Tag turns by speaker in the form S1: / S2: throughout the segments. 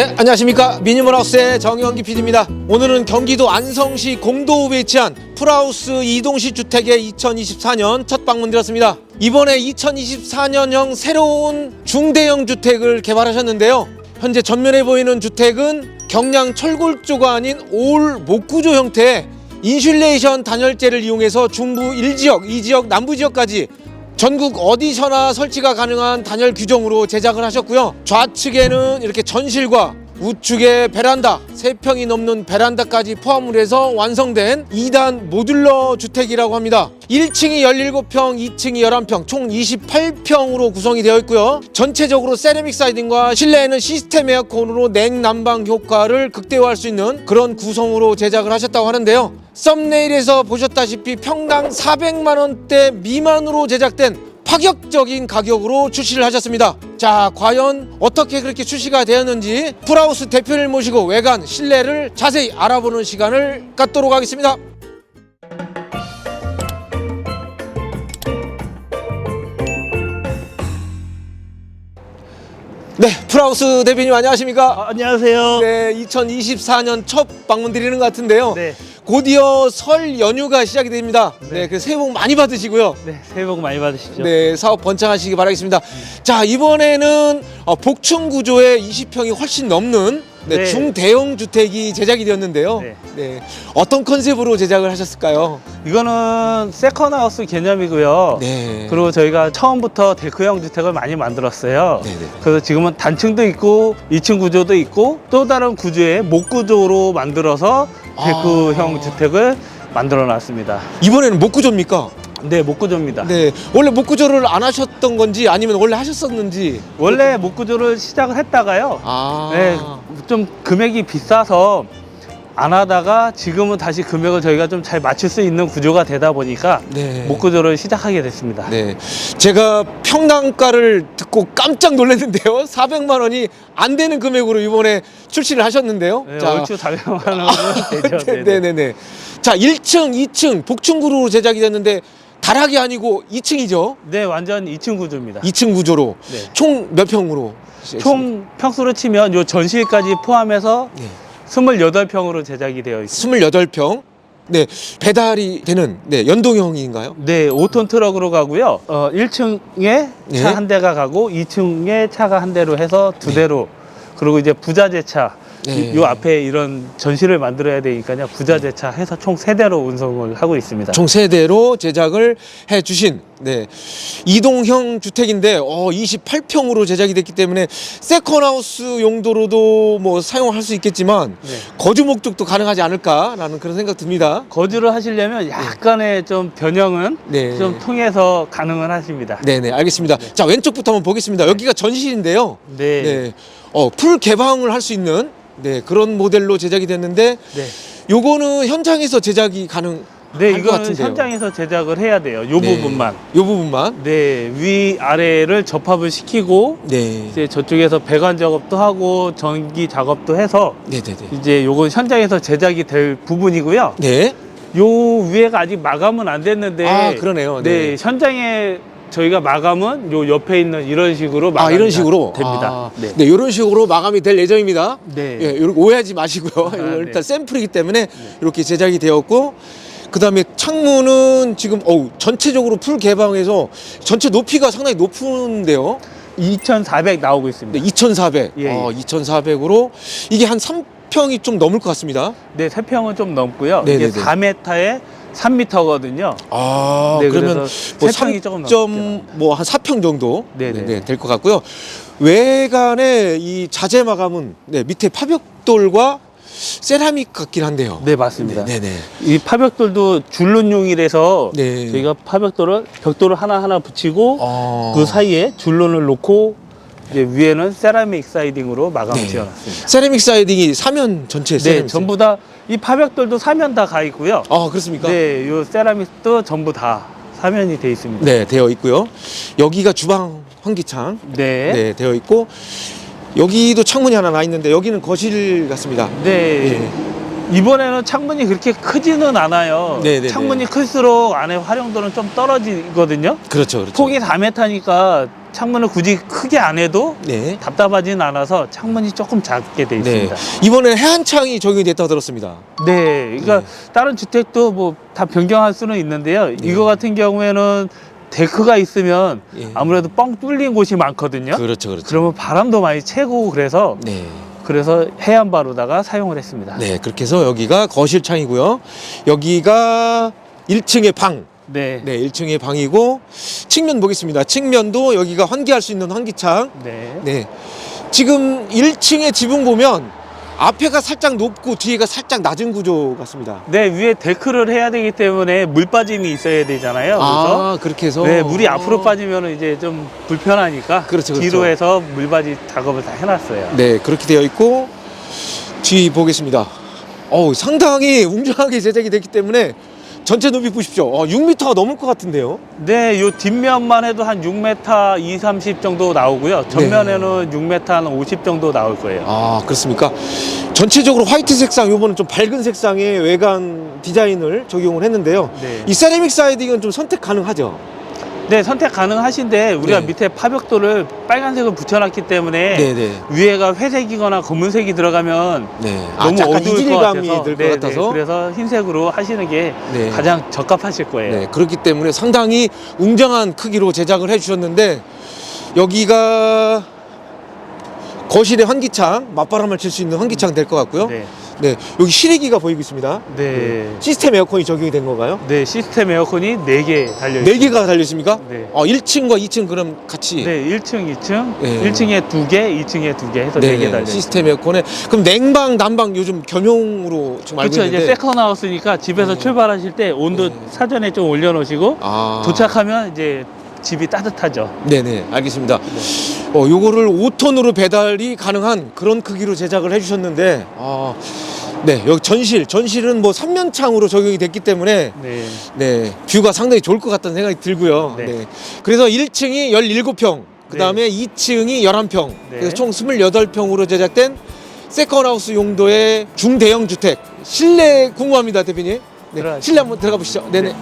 S1: 네, 안녕하십니까. 미니멀하우스의 정영기 PD입니다. 오늘은 경기도 안성시 공도읍에 위치한 풀하우스 이동식 주택의 2024년 첫 방문 드렸습니다. 이번에 2024년형 새로운 중대형 주택을 개발하셨는데요. 현재 전면에 보이는 주택은 경량 철골조가 아닌 올 목구조 형태의 인슐레이션 단열재를 이용해서 중부 1지역, 2지역, 남부 지역까지 전국 어디서나 설치가 가능한 단열 규정으로 제작을 하셨고요. 좌측에는 이렇게 전실과 우측에 베란다, 세평이 넘는 베란다까지 포함을 해서 완성된 2단 모듈러 주택이라고 합니다. 1층이 17평, 2층이 11평, 총 28평으로 구성이 되어 있고요. 전체적으로 세라믹 사이딩과 실내에는 시스템 에어컨으로 냉난방 효과를 극대화할 수 있는 그런 구성으로 제작을 하셨다고 하는데요. 썸네일에서 보셨다시피 평당 400만 원대 미만으로 제작된 파격적인 가격으로 출시를 하셨습니다. 자, 과연 어떻게 그렇게 출시가 되었는지 풀하우스 대표를 모시고 외관, 실내를 자세히 알아보는 시간을 갖도록 하겠습니다. 네, 풀하우스 대표님 안녕하십니까?
S2: 아, 안녕하세요.
S1: 네, 2024년 첫 방문 드리는 것 같은데요.
S2: 네.
S1: 곧이어 설 연휴가 시작이 됩니다. 네,
S2: 네.
S1: 그 새해 복 많이 받으시고요.
S2: 네, 새해 복 많이 받으십시오.
S1: 네, 사업 번창하시기 바라겠습니다. 자, 이번에는 어, 복층 구조의 20평이 훨씬 넘는 네,
S2: 네.
S1: 중대형 주택이 제작이 되었는데요.
S2: 네.
S1: 네, 어떤 컨셉으로 제작을 하셨을까요?
S2: 이거는 세컨하우스 개념이고요.
S1: 네.
S2: 그리고 저희가 처음부터 데크형 주택을 많이 만들었어요.
S1: 네네.
S2: 그래서 지금은 단층도 있고 2층 구조도 있고 또 다른 구조의 목 구조로 만들어서 데크형
S1: 아.
S2: 주택을 만들어 놨습니다.
S1: 이번에는 목 구조입니까?
S2: 네, 목 구조입니다.
S1: 네. 원래 목 구조를 안 하셨던 건지 아니면 원래 하셨었는지.
S2: 원래 목 구조를 시작을 했다가요.
S1: 아.
S2: 네, 좀 금액이 비싸서 안 하다가 지금은 다시 금액을 저희가 좀 잘 맞출 수 있는 구조가 되다 보니까
S1: 네.
S2: 목 구조를 시작하게 됐습니다.
S1: 네. 제가 평당가를 듣고 깜짝 놀랐는데요. 400만 원이 안 되는 금액으로 이번에 출시를 하셨는데요.
S2: 네, 얼추 400만 원은 되죠.
S1: 네,
S2: 네네.
S1: 네, 네. 자, 1층, 2층 복층구로 제작이 됐는데 다락이 아니고 2층이죠.
S2: 네, 완전 2층 구조입니다.
S1: 2층 구조로
S2: 네.
S1: 총 몇 평으로?
S2: 총 평수로 치면 요 전실까지 포함해서
S1: 네.
S2: 28평으로 제작이 되어 있습니다.
S1: 28평. 네. 배달이 되는 네, 연동형인가요?
S2: 네, 5톤 트럭으로 가고요. 어, 1층에
S1: 네.
S2: 차 한 대가 가고 2층에 차가 한 대로 해서 두 대로 그리고 이제 부자재 차.
S1: 네.
S2: 이- 요 앞에 이런 전시를 만들어야 되니까요. 부자재 차 해서 총 세 대로 운송을 하고 있습니다.
S1: 총 세대로 제작을 해 주신 네. 이동형 주택인데 어 28평으로 제작이 됐기 때문에 세컨하우스 용도로도 뭐 사용할 수 있겠지만
S2: 네.
S1: 거주 목적도 가능하지 않을까라는 그런 생각 듭니다.
S2: 거주를 하시려면 약간의 좀 변형은
S1: 네.
S2: 좀 통해서 가능은 하십니다.
S1: 네 네 알겠습니다. 자 왼쪽부터 한번 보겠습니다. 여기가 전실인데요.
S2: 네.
S1: 네. 어 풀 개방을 할 수 있는 네 그런 모델로 제작이 됐는데
S2: 네.
S1: 요거는 현장에서 제작이 가능.
S2: 네, 이거는. 현장에서 제작을 해야 돼요. 요
S1: 네.
S2: 부분만.
S1: 요 부분만.
S2: 네, 위 아래를 접합을 시키고
S1: 네.
S2: 이제 저쪽에서 배관 작업도 하고 전기 작업도 해서
S1: 네 네 네.
S2: 이제 요건 현장에서 제작이 될 부분이고요.
S1: 네.
S2: 요 위에가 아직 마감은 안 됐는데
S1: 아, 그러네요. 네.
S2: 네, 현장에 저희가 마감은 요 옆에 있는 이런 식으로
S1: 아
S2: 마감이
S1: 이런 식으로
S2: 됩니다.
S1: 아,
S2: 네.
S1: 네. 이런 식으로 마감이 될 예정입니다.
S2: 네.
S1: 예, 요렇게 오해하지 마시고요.
S2: 아, 네.
S1: 일단 샘플이기 때문에 이렇게 제작이 되었고 그 다음에 창문은 지금 어우 전체적으로 풀 개방해서 전체 높이가 상당히 높은데요.
S2: 2,400 나오고 있습니다.
S1: 네, 2,400.
S2: 예, 예.
S1: 어, 2,400으로 이게 한 3평이 좀 넘을 것 같습니다.
S2: 네, 세 평은 좀 넘고요.
S1: 네네네.
S2: 이게 4m에 3m거든요.
S1: 아,
S2: 네,
S1: 그러면
S2: 그래서
S1: 뭐
S2: 세 평이 조금
S1: 3점 뭐한 4평 정도
S2: 네네.
S1: 네, 될 것 같고요. 외관에 이 자재 마감은 네, 밑에 파벽돌과 세라믹 같긴 한데요.
S2: 네, 맞습니다.
S1: 네, 네.
S2: 이 파벽돌도 줄눈용이라서
S1: 네.
S2: 저희가 파벽돌을 벽돌을 하나 하나 붙이고
S1: 아.
S2: 그 사이에 줄눈을 놓고 이제 위에는 세라믹 사이딩으로 마감을
S1: 네.
S2: 지어놨습니다.
S1: 세라믹 사이딩이 사면 전체
S2: 네,
S1: 세라믹
S2: 전부 다 이 파벽돌도 사면 다 가 있고요.
S1: 아, 그렇습니까?
S2: 네, 요 세라믹도 전부 다 사면이 돼 있습니다.
S1: 네, 되어 있고요. 여기가 주방 환기창
S2: 네.
S1: 네, 되어 있고 여기도 창문이 하나 나 있는데 여기는 거실 같습니다.
S2: 네.
S1: 예.
S2: 이번에는 창문이 그렇게 크지는 않아요.
S1: 네네네.
S2: 창문이 클수록 안에 활용도는 좀 떨어지거든요.
S1: 그렇죠, 그렇죠.
S2: 폭이 4m니까 창문을 굳이 크게 안 해도
S1: 네.
S2: 답답하진 않아서 창문이 조금 작게 돼
S1: 네.
S2: 있습니다.
S1: 이번에 해안창이 적용이 됐다고 들었습니다.
S2: 네, 그러니까
S1: 네.
S2: 다른 주택도 뭐 다 변경할 수는 있는데요.
S1: 네.
S2: 이거 같은 경우에는 데크가 있으면
S1: 예.
S2: 아무래도 뻥 뚫린 곳이 많거든요.
S1: 그렇죠, 그렇죠.
S2: 그러면 바람도 많이 채고 그래서
S1: 네.
S2: 그래서 해안바로다가 사용을 했습니다.
S1: 네, 그렇게 해서 여기가 거실 창이고요. 여기가 1층의 방.
S2: 네.
S1: 네, 1층의 방이고 측면 보겠습니다. 측면도 여기가 환기할 수 있는 환기창.
S2: 네.
S1: 네. 지금 1층의 지붕 보면 앞에가 살짝 높고 뒤에가 살짝 낮은 구조 같습니다.
S2: 네, 위에 데크를 해야 되기 때문에 물 빠짐이 있어야 되잖아요. 그래서
S1: 아, 그렇게 해서
S2: 네, 물이 앞으로 빠지면 이제 좀 불편하니까
S1: 그렇죠, 그렇죠.
S2: 뒤로 해서 물받이 작업을 다 해놨어요.
S1: 네, 그렇게 되어 있고 뒤 보겠습니다. 어우, 상당히 웅장하게 제작이 됐기 때문에 전체 높이 보십시오. 어, 6m가 넘을 것 같은데요.
S2: 네, 요 뒷면만 해도 한 6m 2, 30 정도 나오고요. 전면에는 6m 한 50 정도 나올 거예요.
S1: 아, 그렇습니까? 전체적으로 화이트 색상, 요번은 좀 밝은 색상의 외관 디자인을 적용을 했는데요.
S2: 네.
S1: 이 세라믹 사이딩은 좀 선택 가능하죠?
S2: 네, 선택 가능하신데 우리가
S1: 네.
S2: 밑에 파벽돌을 빨간색을 붙여놨기 때문에
S1: 네 네.
S2: 위에가 회색이거나 검은색이 들어가면
S1: 네. 아,
S2: 너무
S1: 약간
S2: 어두울 것
S1: 이질감이
S2: 같아서
S1: 들것
S2: 네,
S1: 같아서.
S2: 네, 그래서 흰색으로 하시는 게
S1: 네.
S2: 가장 적합하실 거예요.
S1: 네, 그렇기 때문에 상당히 웅장한 크기로 제작을 해주셨는데 여기가 거실의 환기창, 맞바람을 칠 수 있는 환기창 될 것 같고요. 네.
S2: 네.
S1: 여기 실외기가 보이고 있습니다.
S2: 네.
S1: 시스템 에어컨이 적용이 된 건가요?
S2: 네, 시스템 에어컨이 4개 달려
S1: 네
S2: 있습니다.
S1: 개가 달려 있습니까?
S2: 네.
S1: 어, 1층과 2층 그럼 같이.
S2: 네, 1층, 2층,
S1: 네.
S2: 1층에 2개, 2층에 2개 해서
S1: 네,
S2: 4개 달려 있습니다.
S1: 시스템 에어컨에 그럼 냉방, 난방 요즘 겸용으로 지금 알고
S2: 그렇죠.
S1: 있는데.
S2: 이제 세컨 하우스니까 집에서
S1: 네.
S2: 출발하실 때 온도
S1: 네.
S2: 사전에 좀 올려 놓으시고
S1: 아.
S2: 도착하면 이제 집이 따뜻하죠.
S1: 네네 알겠습니다.
S2: 네.
S1: 어 요거를 5톤으로 배달이 가능한 그런 크기로 제작을 해주셨는데 아, 네 여기 전실 전실은 뭐 삼면창으로 적용이 됐기 때문에
S2: 네.
S1: 네 뷰가 상당히 좋을 것 같다는 생각이 들고요. 네.
S2: 네.
S1: 그래서 1층이 17평 그 다음에 2층이 11평
S2: 네.
S1: 그래서 총 28평으로 제작된 세컨하우스 용도의 중대형 주택 실내 궁금합니다 대표님. 네,
S2: 들어가시죠.
S1: 실내 한번 들어가 보시죠. 네네.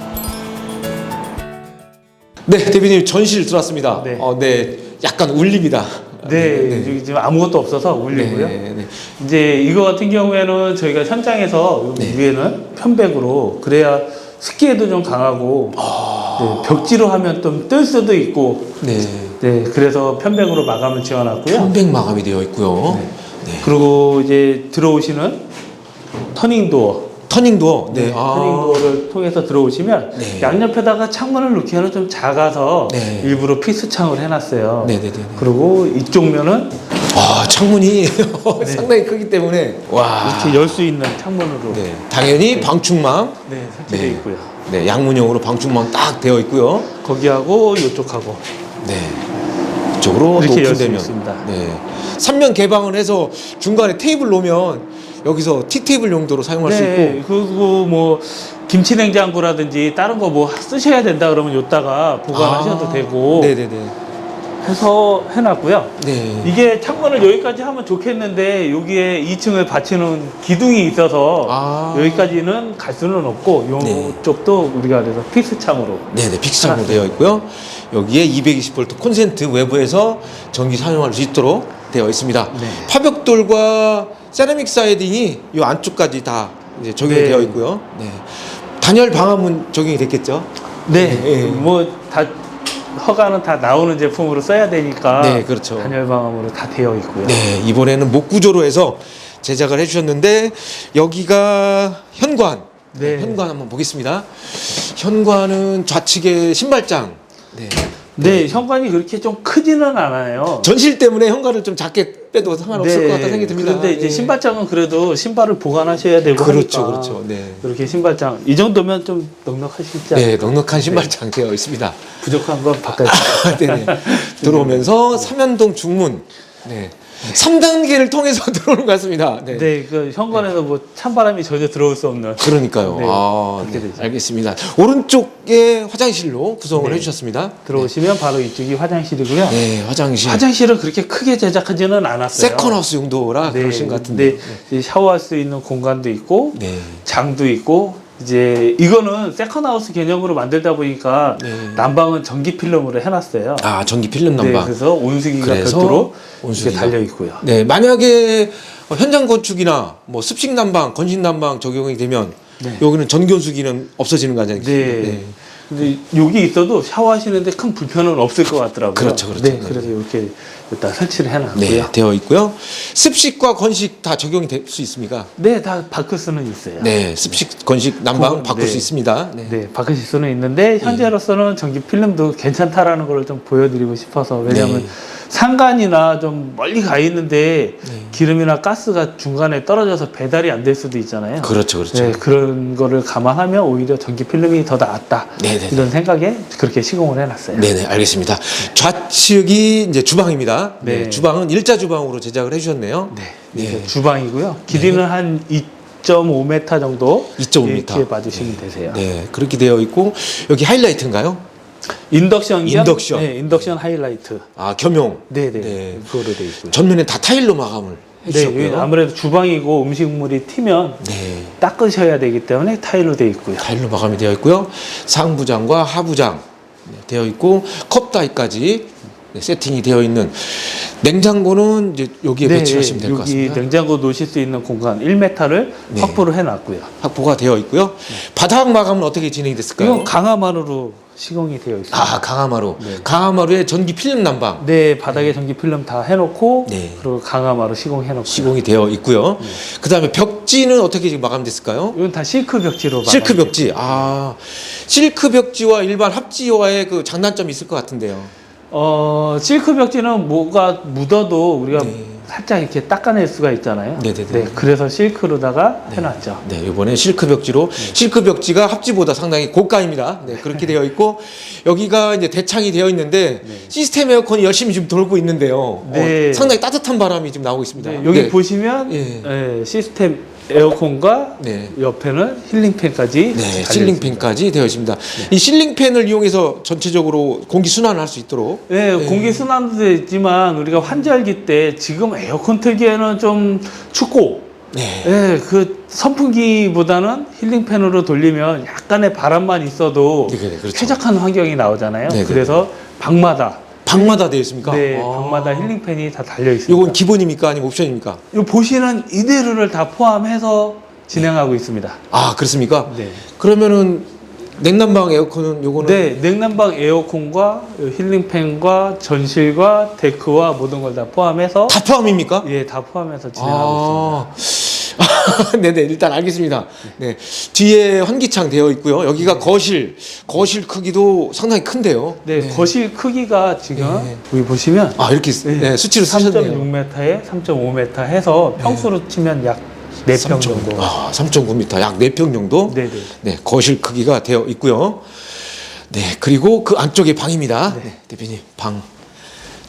S1: 네, 대표님 전실 들어왔습니다.
S2: 네.
S1: 어, 네, 약간 울립니다.
S2: 네, 여기 지금 아무것도 없어서 울리고요.
S1: 네, 네.
S2: 이제 이거 같은 경우에는 저희가 현장에서
S1: 네.
S2: 위에는 편백으로 그래야 습기에도 좀 강하고
S1: 아.
S2: 네, 벽지로 하면 좀 뜰 수도 있고
S1: 네.
S2: 네, 그래서 편백으로 마감을 지어놨고요.
S1: 편백 마감이 되어 있고요.
S2: 네.
S1: 네.
S2: 그리고 이제 들어오시는 터닝 도어
S1: 터닝 도어. 네.
S2: 네,
S1: 아.
S2: 터닝 도어를 통해서 들어오시면
S1: 네.
S2: 양옆에다가 창문을 놓기에는 좀 작아서
S1: 네.
S2: 일부러 피스 창을 해놨어요.
S1: 네, 네, 네. 네.
S2: 그리고 이쪽 면은
S1: 아, 창문이 상당히 크기 때문에 와.
S2: 이렇게 열 수 있는 창문으로 네,
S1: 네. 당연히 방충망.
S2: 설치되어
S1: 네.
S2: 있고요.
S1: 네, 양문형으로 방충망 딱 되어 있고요.
S2: 거기하고 이쪽하고
S1: 네. 이쪽으로
S2: 이렇게 열 수
S1: 오픈되면.
S2: 있습니다.
S1: 네. 삼면 개방을 해서 중간에 테이블 놓으면 여기서 티 테이블 용도로 사용할 수
S2: 네,
S1: 있고.
S2: 그리고 뭐 김치 냉장고라든지 다른 거 뭐 쓰셔야 된다 그러면 요따가 보관하셔도
S1: 아.
S2: 되고
S1: 네네네.
S2: 해서 해놨고요.
S1: 네.
S2: 이게 창문을 여기까지 하면 좋겠는데 여기에 2층을 받치는 기둥이 있어서
S1: 아.
S2: 여기까지는 갈 수는 없고
S1: 네.
S2: 이쪽도 우리가 그래서 피스 창으로
S1: 네네 픽스창으로 되어 있고요. 여기에 220V 콘센트 외부에서 전기 사용할 수 있도록 되어 있습니다.
S2: 네.
S1: 파벽돌과 세라믹 사이딩이 이 안쪽까지 다 이제 적용이
S2: 네.
S1: 되어 있고요. 네. 단열 방음은 적용이 됐겠죠?
S2: 네,
S1: 네.
S2: 뭐 다 허가는 다 나오는 제품으로 써야 되니까
S1: 네, 그렇죠.
S2: 단열 방음으로 다 되어 있고요.
S1: 네, 이번에는 목 구조로 해서 제작을 해주셨는데 여기가 현관. 네,
S2: 네.
S1: 현관 한번 보겠습니다. 현관은 좌측에 신발장. 네.
S2: 네, 현관이 그렇게 좀 크지는 않아요.
S1: 전실 때문에 현관을 좀 작게 빼도 상관없을 것 같다는 생각이 듭니다.
S2: 그런데 이제
S1: 네.
S2: 신발장은 그래도 신발을 보관하셔야 되고
S1: 그렇죠,
S2: 하니까
S1: 그렇죠. 네.
S2: 이렇게 신발장 이 정도면 좀 넉넉하시지
S1: 네,
S2: 않을까?
S1: 넉넉한 신발장 되어 있습니다.
S2: 부족한 건 바꿔
S1: 네. 들어오면서 삼연동 중문. 네. 3단계를 통해서 들어오는 것 같습니다. 네.
S2: 네, 그 현관에서 뭐 찬바람이 전혀 들어올 수 없는
S1: 그러니까요.
S2: 네,
S1: 아,
S2: 그렇게
S1: 네.
S2: 되죠.
S1: 알겠습니다. 오른쪽에 화장실로 구성을
S2: 네.
S1: 해주셨습니다.
S2: 들어오시면 바로 이쪽이 화장실이고요.
S1: 네, 화장실.
S2: 화장실은 그렇게 크게 제작하지는 않았어요.
S1: 세컨하우스 용도라
S2: 네,
S1: 그러신 것 같은데.
S2: 근데 이제 샤워할 수 있는 공간도 있고
S1: 네.
S2: 장도 있고 이제 이거는 세컨하우스 개념으로 만들다 보니까
S1: 네.
S2: 난방은 전기 필름으로 해놨어요.
S1: 아 전기 필름
S2: 네,
S1: 난방.
S2: 그래서 온수기가
S1: 그래서
S2: 별도로. 이렇게 달려 있고요.
S1: 네, 만약에 어, 현장 건축이나 뭐 습식 난방, 건식 난방 적용이 되면
S2: 네.
S1: 여기는 전기 온수기는 없어지는 거 아니에요?
S2: 네. 근데 여기 있어도 샤워하시는데 큰 불편은 없을 것 같더라고요.
S1: 그렇죠, 그렇죠.
S2: 네,
S1: 네.
S2: 그래서 이렇게 일단 설치를 해놨고요.
S1: 네,
S2: 네,
S1: 되어 있고요. 습식과 건식 다 적용이 될 수 있습니까?
S2: 다 바꿀 수는 있어요.
S1: 네, 습식, 건식, 난방
S2: 그건,
S1: 바꿀
S2: 네.
S1: 수 있습니다. 네.
S2: 네, 바꾸실 수는 있는데 현재로서는 전기 필름도 괜찮다라는 걸 좀 보여드리고 싶어서 왜냐하면
S1: 네.
S2: 상간이나 좀 멀리 가 있는데
S1: 네.
S2: 기름이나 가스가 중간에 떨어져서 배달이 안 될 수도 있잖아요.
S1: 그렇죠, 그렇죠.
S2: 네, 그런 거를 감안하면 오히려 전기 필름이 더 낫다.
S1: 네 네 네.
S2: 이런 생각에 그렇게 시공을 해놨어요.
S1: 네네 알겠습니다. 좌측이 이제 주방입니다. 네.
S2: 네.
S1: 주방은 일자 주방으로 제작을 해주셨네요.
S2: 네,
S1: 네.
S2: 이게 주방이고요. 길이는 한 2.5m 정도
S1: 2.5m.
S2: 이렇게 봐주시면 되세요.
S1: 네 그렇게 되어 있고 여기 하이라이트인가요?
S2: 인덕션 겸-
S1: 인덕션.
S2: 네, 인덕션 하이라이트.
S1: 아 겸용.
S2: 네, 네,
S1: 네.
S2: 그거로 돼 있고요.
S1: 전면에 다 타일로 마감을
S2: 네, 여기
S1: 해주셨고요.
S2: 아무래도 주방이고 음식물이 튀면
S1: 네.
S2: 닦으셔야 되기 때문에 타일로 돼 있고요.
S1: 타일로 마감이 되어 있고요. 상부장과 하부장 네, 되어 있고 컵 다이까지 네, 세팅이 되어 있는 냉장고는 이제 여기에 배치하시면 될것
S2: 네, 여기
S1: 같습니다.
S2: 냉장고 놓으실 수 있는 공간 1m를
S1: 네.
S2: 확보를 해놨고요.
S1: 확보가 되어 있고요. 바닥 마감은 어떻게 진행이 됐을까요?
S2: 이건 강화만으로 시공이 되어 있습니다.
S1: 아 강화마루.
S2: 네.
S1: 강화마루에 전기 필름 난방
S2: 네, 바닥에 전기 필름 다 해놓고
S1: 네.
S2: 그리고 강화마로 시공해놓고
S1: 시공이 되어 있고요. 그다음에 벽지는 어떻게 지금 마감됐을까요?
S2: 이건 다 실크 벽지로
S1: 실크
S2: 마감이
S1: 벽지. 아 실크 벽지와 일반 합지와의 그 장단점이 있을 것 같은데요.
S2: 어, 실크 벽지는 뭐가 묻어도 우리가
S1: 네.
S2: 살짝 이렇게 닦아낼 수가 있잖아요.
S1: 네네네.
S2: 네, 그래서 실크로다가 해놨죠.
S1: 네, 이번에 실크 벽지로 실크 벽지가 합지보다 상당히 고가입니다. 네, 그렇게 되어 있고 여기가 이제 대창이 되어 있는데 시스템 에어컨이 열심히 지금 돌고 있는데요.
S2: 네.
S1: 어, 상당히 따뜻한 바람이 지금 나오고 있습니다.
S2: 네, 여기
S1: 네.
S2: 보시면
S1: 예.
S2: 예, 시스템 에어컨과
S1: 네.
S2: 옆에는 힐링팬까지
S1: 네. 실링팬까지 되어 있습니다. 이 실링팬을 이용해서 전체적으로 공기 순환을 할 수 있도록
S2: 네, 공기 순환도 돼 있지만 우리가 환절기 때 지금 에어컨 틀기에는 좀 춥고
S1: 네.
S2: 예, 그 선풍기보다는 힐링팬으로 돌리면 약간의 바람만 있어도
S1: 네, 네, 그렇죠.
S2: 쾌적한 환경이 나오잖아요.
S1: 네, 네,
S2: 그래서 방마다
S1: 방마다 되어 있습니까?
S2: 네,
S1: 아.
S2: 방마다 힐링팬이 다 달려 있습니다.
S1: 요건 기본입니까 아니면 옵션입니까?
S2: 요 보시는 이대로를 다 포함해서 진행하고 있습니다.
S1: 아 그렇습니까?
S2: 네.
S1: 그러면은 냉난방 에어컨은 요거는
S2: 네, 냉난방 에어컨과 힐링팬과 전실과 데크와 모든 걸 다 포함해서
S1: 다 포함입니까?
S2: 예, 다 포함해서 진행하고 있습니다.
S1: 아, 네네 일단 알겠습니다. 네 뒤에 환기창 되어 있고요. 여기가 거실 거실 크기도 상당히 큰데요.
S2: 네, 거실 크기가 지금
S1: 네.
S2: 여기 보시면
S1: 아 이렇게 네, 수치로 쓰셨네요.
S2: 3.6m에 3.5m 해서 평수로 치면 약 4평 정도.
S1: 아 3.9m 약 4평 정도.
S2: 네, 네.
S1: 네 거실 크기가 되어 있고요. 네 그리고 그 안쪽에 방입니다. 네, 대표님 방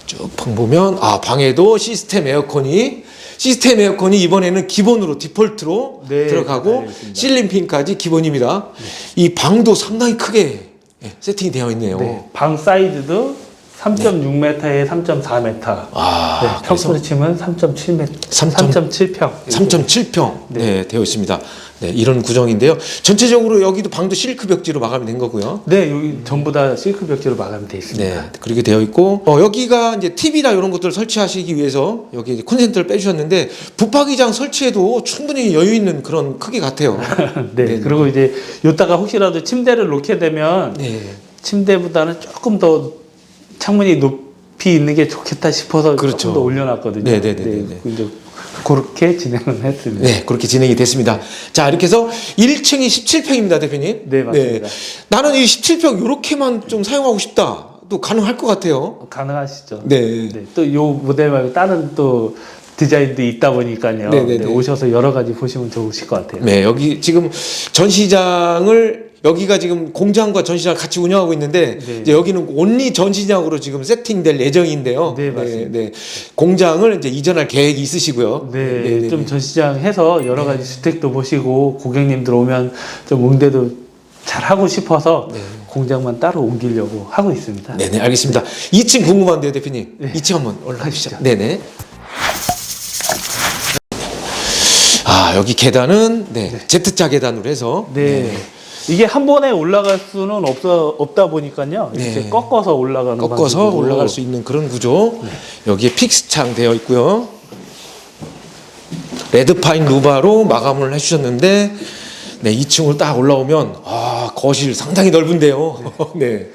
S1: 쭉방 보면 아 방에도 시스템 에어컨이 시스템 에어컨이 이번에는 기본으로 디폴트로
S2: 네,
S1: 들어가고
S2: 달려 있습니다.
S1: 실링핀까지 기본입니다. 이 방도 상당히 크게 예, 세팅이 되어 있네요.
S2: 네, 방 사이즈도 3.6m에 3.4m.
S1: 아,
S2: 네, 평수로 치면 3.7m,
S1: 3.7
S2: 3.7평.
S1: 3.7평 네. 되어 있습니다. 네, 이런 구정인데요. 전체적으로 여기도 방도 실크 벽지로 마감이 된 거고요.
S2: 네, 여기 전부 다 실크 벽지로 마감되어 있습니다.
S1: 네, 그렇게 되어 있고 어, 여기가 이제 TV나 이런 것들을 설치하시기 위해서 여기 이제 콘센트를 빼주셨는데 붙박이장 설치에도 충분히 여유 있는 그런 크기 같아요.
S2: 네,
S1: 네.
S2: 그리고 이제 요따가 혹시라도 침대를 놓게 되면
S1: 네,
S2: 침대보다는 조금 더 창문이 높이 있는 게 좋겠다 싶어서
S1: 그렇죠.
S2: 조금 더 올려놨거든요.
S1: 네, 네, 네, 네, 네.
S2: 이제 그렇게 진행을 했습니다.
S1: 네, 그렇게 진행이 됐습니다. 자, 이렇게 해서 1층이 17평입니다, 대표님.
S2: 네, 맞습니다.
S1: 나는 이 17평 이렇게만 좀 사용하고 싶다. 또 가능할 것 같아요.
S2: 가능하시죠.
S1: 네.
S2: 네, 또 요 모델 말고 다른 또 디자인도 있다 보니까요.
S1: 네, 네,
S2: 네,
S1: 네.
S2: 오셔서 여러 가지 보시면 좋으실 것 같아요.
S1: 네, 여기 지금 전시장을 여기가 지금 공장과 전시장 을 같이 운영하고 있는데
S2: 네.
S1: 이제 여기는 온리 전시장으로 지금 세팅될 예정인데요.
S2: 네, 맞습니다.
S1: 네, 공장을 이제 이전할 계획이 있으시고요.
S2: 네, 좀 전시장 해서 여러 가지 주택도 보시고 고객님들 오면 좀 응대도 잘 하고 싶어서
S1: 네.
S2: 공장만 따로 옮기려고 하고 있습니다.
S1: 네, 네, 알겠습니다. 2층 궁금한데요, 대표님.
S2: 네.
S1: 2층 한번 올라가시죠.
S2: 가시죠.
S1: 네, 네. 아 여기 계단은 네, Z자 계단으로 해서
S2: 네. 이게 한 번에 올라갈 수는 없어 없다 보니까요. 이렇게
S1: 네.
S2: 꺾어서 올라가는
S1: 꺾어서
S2: 방식으로.
S1: 올라갈 수 있는 그런 구조. 여기에 픽스창 되어 있고요. 레드파인 루바로 마감을 해주셨는데, 네, 2층으로 딱 올라오면, 아, 거실 상당히 넓은데요. 네.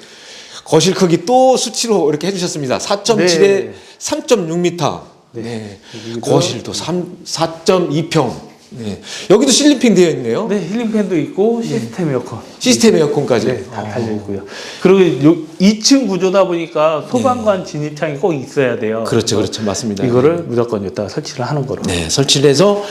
S1: 거실 크기 또 수치로 이렇게 해주셨습니다. 4.7에
S2: 네.
S1: 3.6m. 네. 거실도 3, 4.2평. 네. 여기도 실리핑 되어 있네요.
S2: 네, 힐링팬도 있고 시스템 에어컨.
S1: 시스템 에어컨까지.
S2: 네, 다 달려 있고요. 그리고 요 2층 구조다 보니까 소방관 진입창이 꼭 있어야 돼요.
S1: 그렇죠, 그렇죠. 맞습니다.
S2: 이거를 무조건 여기다가 설치를 하는 거로.
S1: 네, 설치를 해서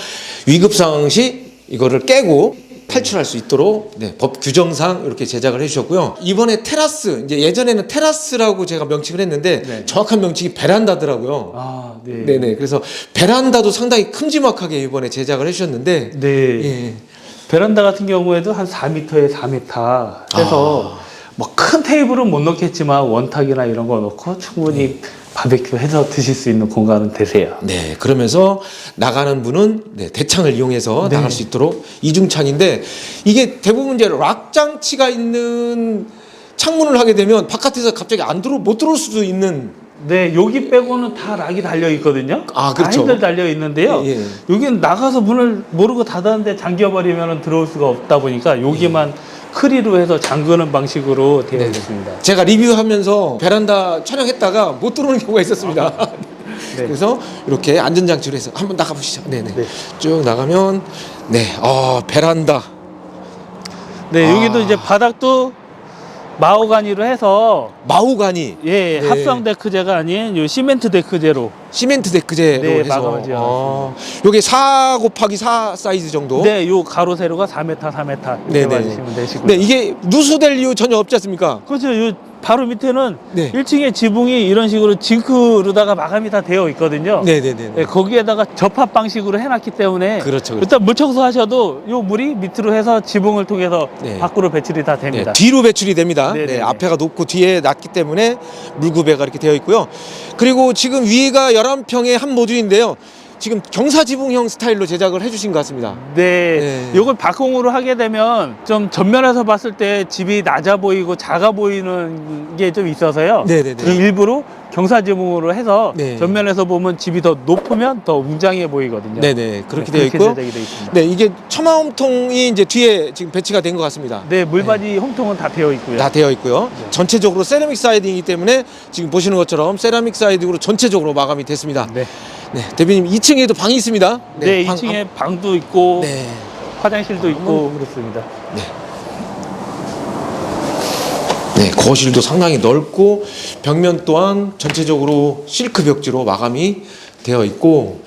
S1: 위급 상황 시 이거를 깨고 탈출할 수 있도록 네, 법 규정상 이렇게 제작을 해주셨고요. 이번에 테라스 이제 예전에는 테라스라고 제가 명칭을 했는데
S2: 네.
S1: 정확한 명칭이 베란다더라고요.
S2: 아, 네.
S1: 네, 네. 그래서 베란다도 상당히 큼지막하게 이번에 제작을 해주셨는데
S2: 네.
S1: 예.
S2: 베란다 같은 경우에도 한 4m에 4m 해서
S1: 아.
S2: 뭐 큰 테이블은 못 넣겠지만 원탁이나 이런 거 넣고 충분히 바베큐 해서 드실 수 있는 공간은 되세요.
S1: 네, 그러면서 나가는 분은 네, 대창을 이용해서
S2: 네.
S1: 나갈 수 있도록 이중창인데 이게 대부분 이제 락 장치가 있는 창문을 하게 되면 바깥에서 갑자기 안 들어 못 들어올 수도 있는
S2: 네, 여기 빼고는 다 락이 달려 있거든요.
S1: 아, 그렇죠.
S2: 다들 달려 있는데요.
S1: 예, 예.
S2: 여기는 나가서 문을 모르고 닫았는데 잠겨 버리면 들어올 수가 없다 보니까 여기만 크리로 해서 잠그는 방식으로 되어
S1: 네.
S2: 있습니다.
S1: 제가 리뷰하면서 베란다 촬영했다가 못 들어오는 경우가 있었습니다.
S2: 네.
S1: 그래서 이렇게 안전장치로 해서 한번 나가 보시죠. 네네.
S2: 네.
S1: 쭉 나가면 네, 어 베란다.
S2: 네,
S1: 아.
S2: 여기도 이제 바닥도 마호가니로 해서
S1: 마호가니
S2: 예,
S1: 네.
S2: 합성 데크제가 아닌 요 시멘트 데크제로
S1: 시멘트 데크제로
S2: 네,
S1: 해서
S2: 마감을 지어놨습니다.
S1: 어, 요게 4 곱하기 4 사이즈 정도.
S2: 네, 요 가로 세로가 4m, 4m 이렇게
S1: 네네.
S2: 되시고요.
S1: 네, 이게 누수될 이유 전혀 없지 않습니까?
S2: 그렇죠. 요 바로 밑에는
S1: 네.
S2: 1층에 지붕이 이런 식으로 징크로다가 마감이 다 되어 있거든요.
S1: 네, 네, 네.
S2: 네, 거기에다가 접합 방식으로 해놨기 때문에
S1: 그렇죠, 그렇죠.
S2: 일단 물 청소하셔도 요 물이 밑으로 해서 지붕을 통해서
S1: 네.
S2: 밖으로 배출이 다
S1: 네,
S2: 됩니다.
S1: 뒤로 배출이 됩니다.
S2: 네,
S1: 네,
S2: 네,
S1: 앞에가 높고 뒤에 낮기 때문에 물구배가 이렇게 되어 있고요. 그리고 지금 위에가 11평의 한 모듈인데요. 지금 경사지붕형 스타일로 제작을 해주신 것 같습니다.
S2: 네,
S1: 네.
S2: 요걸 박공으로 하게 되면 좀 전면에서 봤을 때 집이 낮아 보이고 작아 보이는 게 좀 있어서요.
S1: 네네네.
S2: 그럼 일부러 경사지붕으로 해서
S1: 네.
S2: 전면에서 보면 집이 더 높으면 더 웅장해 보이거든요.
S1: 네네, 그렇게
S2: 네,
S1: 되어 있고요.
S2: 제작이 되어 있습니다.
S1: 네, 이게 처마홈통이 이제 뒤에 지금 배치가 된 것 같습니다.
S2: 네, 물받이 홍통은 다 되어 있고요.
S1: 다 되어 있고요.
S2: 네.
S1: 전체적으로 세라믹 사이딩이기 때문에 지금 보시는 것처럼 세라믹 사이딩으로 전체적으로 마감이 됐습니다.
S2: 네,
S1: 네, 대표님 2층에도 방이 있습니다.
S2: 네,
S1: 방-
S2: 2층에 방도 있고
S1: 네.
S2: 화장실도 있고 그렇습니다.
S1: 네, 거실도 상당히 넓고 벽면 또한 전체적으로 실크 벽지로 마감이 되어 있고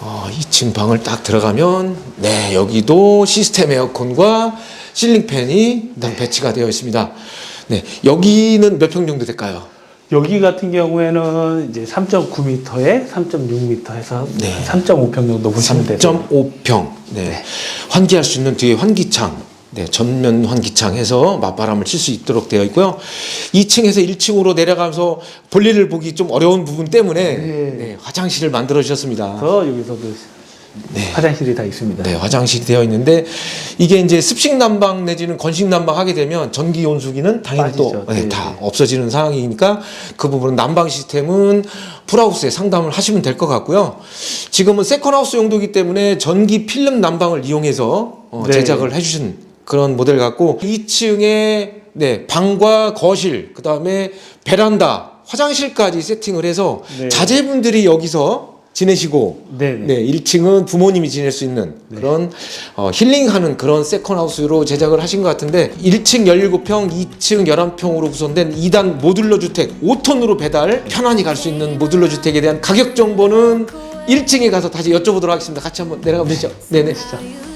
S1: 어, 2층 방을 딱 들어가면 네 여기도 시스템 에어컨과 실링 팬이 딱 배치가 되어 있습니다. 네 여기는 몇 평 정도 될까요?
S2: 여기 같은 경우에는 이제 3.9m에 3.6m 해서
S1: 네.
S2: 3.5평 정도 보시면 돼요.
S1: 3.5평. 네. 환기할 수 있는 뒤에 환기창. 네, 전면 환기창 해서 맞바람을 칠 수 있도록 되어 있고요. 2층에서 1층으로 내려가면서 볼일을 보기 좀 어려운 부분 때문에
S2: 네.
S1: 네, 화장실을 만들어 주셨습니다.
S2: 그래서 여기서도
S1: 네.
S2: 화장실이 다 있습니다.
S1: 네, 화장실이 되어 있는데 이게 이제 습식 난방 내지는 건식 난방 하게 되면 전기 온수기는 당연히
S2: 빠지죠.
S1: 또 네,
S2: 네,
S1: 다
S2: 네.
S1: 없어지는 상황이니까 그 부분은 난방 시스템은 풀하우스에 상담을 하시면 될 것 같고요. 지금은 세컨하우스 용도이기 때문에 전기 필름 난방을 이용해서 어,
S2: 네.
S1: 제작을 해주신 그런 모델 같고 2층에 네, 방과 거실 그다음에 베란다 화장실까지 세팅을 해서
S2: 네.
S1: 자제분들이 여기서 지내시고
S2: 네, 네.
S1: 네, 1층은 부모님이 지낼 수 있는 그런 어, 힐링하는 그런 세컨하우스로 제작을 하신 것 같은데 1층 17평, 2층 11평으로 구성된 2단 모듈러 주택 5톤으로 배달 편안히 갈 수 있는 모듈러 주택에 대한 가격 정보는 1층에 가서 다시 여쭤보도록 하겠습니다. 같이 한번 내려가 보시죠. 네네.
S2: 진짜.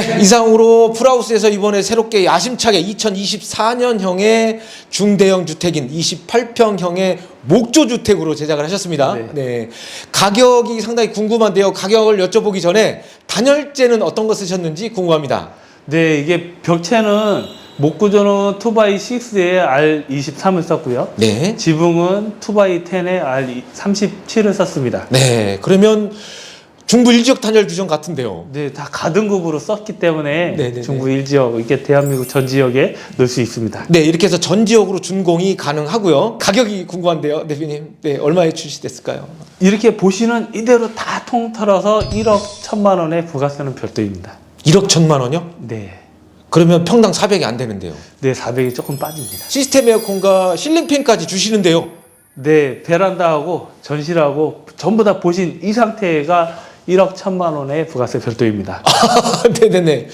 S1: 네, 이상으로 프라우스에서 이번에 새롭게 야심차게 2024년형의 중대형 주택인 28평형의 목조 주택으로 제작을 하셨습니다. 네.
S2: 네.
S1: 가격이 상당히 궁금한데요. 가격을 여쭤보기 전에 단열재는 어떤 거 쓰셨는지 궁금합니다.
S2: 네, 이게 벽체는 목구조는 2x6에 R23을 썼고요.
S1: 네.
S2: 지붕은 2x10에 R37을 썼습니다.
S1: 네. 그러면 중부 일지역 단열 규정 같은데요.
S2: 네, 다 가등급으로 썼기 때문에
S1: 네네네.
S2: 중부 1지역, 이게 대한민국 전 지역에 넣을 수 있습니다.
S1: 네, 이렇게 해서 전 지역으로 준공이 가능하고요. 가격이 궁금한데요, 대표님. 네, 얼마에 출시됐을까요?
S2: 이렇게 보시는 이대로 다 통틀어서 1억 1천만 원의 부가세는 별도입니다.
S1: 1억 1천만 원요?
S2: 네.
S1: 그러면 평당 400이 안 되는데요.
S2: 네, 400이 조금 빠집니다.
S1: 시스템 에어컨과 실링팬까지 주시는데요.
S2: 네, 베란다하고 전실하고 전부 다 보신 이 상태가 1억 1천만 원의 부가세 별도입니다.
S1: 네네네.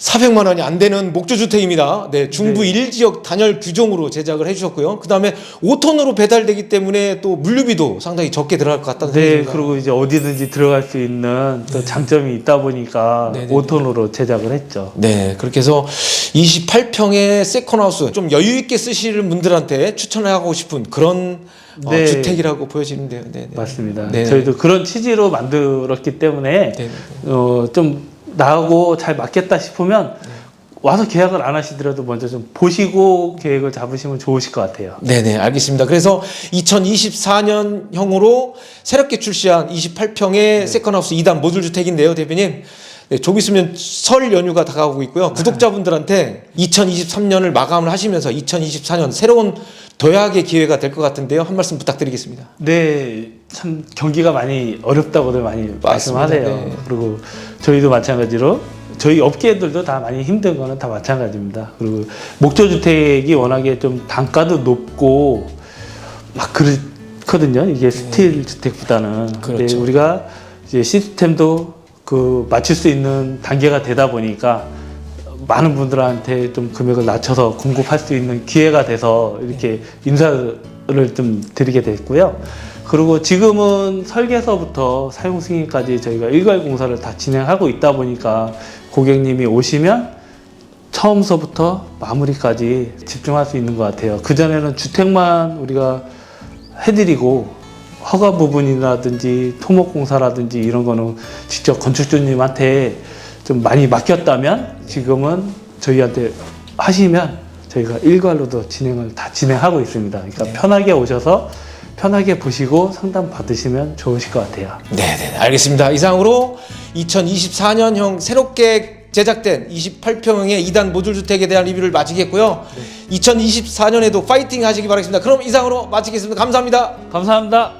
S1: 400만 원이 안 되는 목조주택입니다. 네, 중부
S2: 네.
S1: 일 1지역 단열 규정으로 제작을 해주셨고요. 그 다음에 5톤으로 배달되기 때문에 또 물류비도 상당히 적게 들어갈 것 같다는
S2: 네,
S1: 생각입니다.
S2: 그리고 이제 어디든지 들어갈 수 있는 또 장점이 있다 보니까
S1: 네네네.
S2: 5톤으로 제작을 했죠.
S1: 네, 그렇게 해서 28평의 세컨하우스 좀 여유 있게 쓰시는 분들한테 추천하고 싶은 그런 어,
S2: 네.
S1: 주택이라고 보여지는데요. 네, 네.
S2: 맞습니다.
S1: 네.
S2: 저희도 그런 취지로 만들었기 때문에
S1: 네, 네.
S2: 어, 좀 나하고 잘 맞겠다 싶으면 와서 계약을 안 하시더라도 먼저 좀 보시고 계획을 잡으시면 좋으실 것 같아요.
S1: 네네 알겠습니다. 그래서 2024년형으로 새롭게 출시한 28평의 세컨하우스 2단 모듈 주택인데요, 대표님. 네, 좀 있으면 설 연휴가 다가오고 있고요. 구독자분들한테 2023년을 마감을 하시면서 2024년 새로운 도약의 기회가 될 것 같은데요. 한 말씀 부탁드리겠습니다.
S2: 네, 참 경기가 많이 어렵다고들 많이
S1: 맞습니다.
S2: 말씀하세요.
S1: 네.
S2: 그리고 저희도 마찬가지로 저희 업계들도 다 많이 힘든 거는 다 마찬가지입니다. 그리고 목조 주택이 워낙에 좀 단가도 높고 막 그렇거든요. 이게 스틸 주택보다는. 근데
S1: 그렇죠.
S2: 우리가 이제 시스템도 그 맞출 수 있는 단계가 되다 보니까 많은 분들한테 좀 금액을 낮춰서 공급할 수 있는 기회가 돼서 이렇게 인사를 좀 드리게 됐고요. 그리고 지금은 설계서부터 사용 승인까지 저희가 일괄 공사를 다 진행하고 있다 보니까 고객님이 오시면 처음서부터 마무리까지 집중할 수 있는 것 같아요. 그전에는 주택만 우리가 해드리고 허가 부분이라든지 토목공사라든지 이런 거는 직접 건축주님한테 좀 많이 맡겼다면 지금은 저희한테 하시면 저희가 일괄로도 진행을 다 진행하고 있습니다. 그러니까 편하게 오셔서 편하게 보시고 상담 받으시면 좋으실 것 같아요.
S1: 네 네 알겠습니다. 이상으로 2024년형 새롭게 제작된 28평형의 2단 모듈 주택에 대한 리뷰를 마치겠고요. 2024년에도 파이팅 하시기 바라겠습니다. 그럼 이상으로 마치겠습니다. 감사합니다.
S2: 감사합니다.